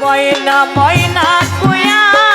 ময়না ময়না কুয়া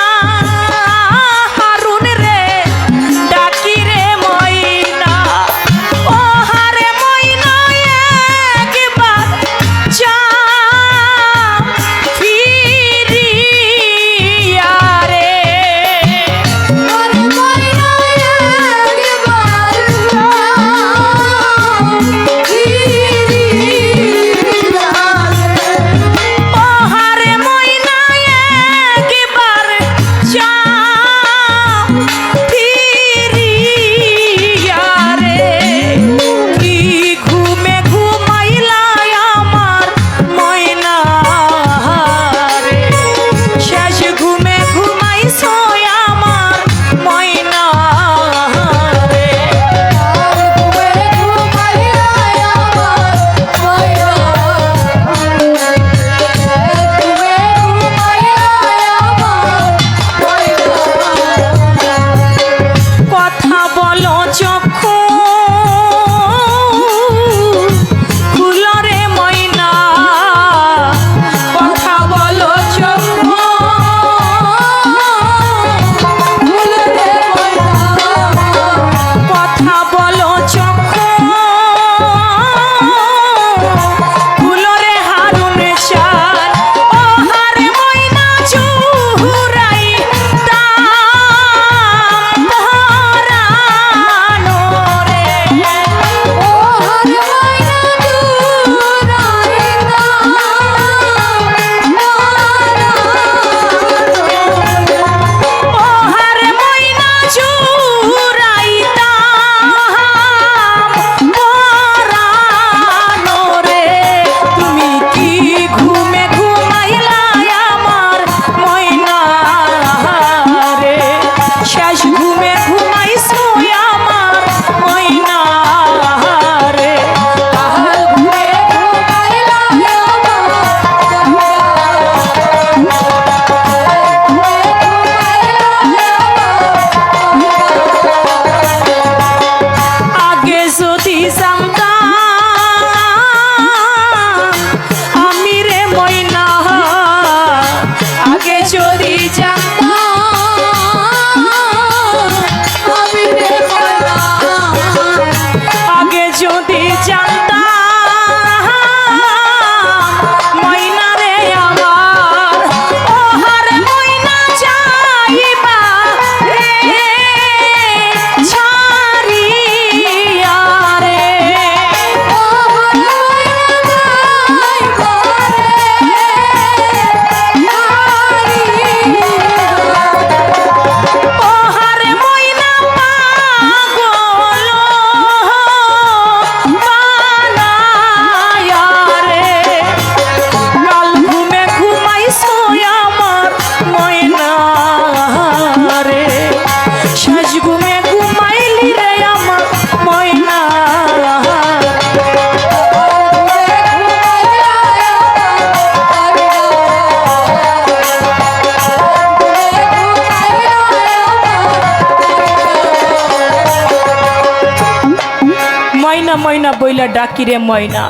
ময়না বইলা ডাকি রে ময়না।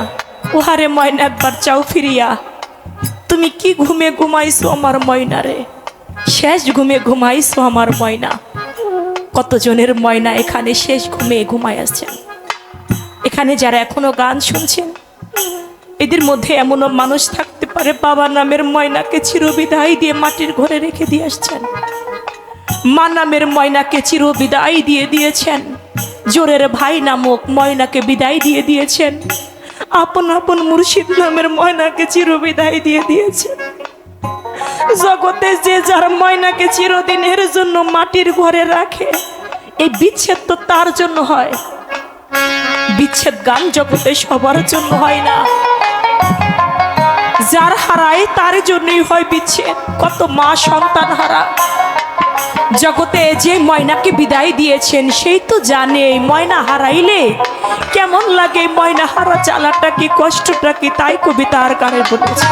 উহারে ময়না একবার চাও ফিরিয়া। তুমি কি ঘুমে ঘুমাইছো আমার ময়না রে শেষ ঘুমে ঘুমাইছো আমার ময়না। কতজনের ময়না এখানে শেষ ঘুমে ঘুমাই আসছেন এখানে যারা এখনও গান শুনছেন, এদের মধ্যে এমনও মানুষ থাকতে পারে বাবা নামের ময়নাকে চিরবিদায় দিয়ে মাটির ঘরে রেখে দিয়ে আসছেন। মা নামের ময়নাকে চির বিদায় দিয়ে দিয়েছেন। জোরের ভাই নামক ময়নাকে বিদায় দিয়ে দিয়েছেন। আপন আপন মুর্শিদ নামের ময়নাকে চির বিদায় দিয়ে দিয়েছেন। জগতে যে যার ময়নাকে চিরদিনের জন্য মাটির ঘরে রাখে, এই বিচ্ছেদ তো তার জন্য হয়। বিচ্ছেদ গান জগতে সবার জন্য হয় না। যার হারায় তার জন্যই হয় বিচ্ছেদ। কত মা সন্তান হারা। জগতে যে ময়নাকে বিদায় দিয়েছেন, সেই তো জানে ময়না হারাইলে কেমন লাগে। ময়না হারা চালাটা কি, কষ্টটা কি, তাই কবিতার গানে বলেছে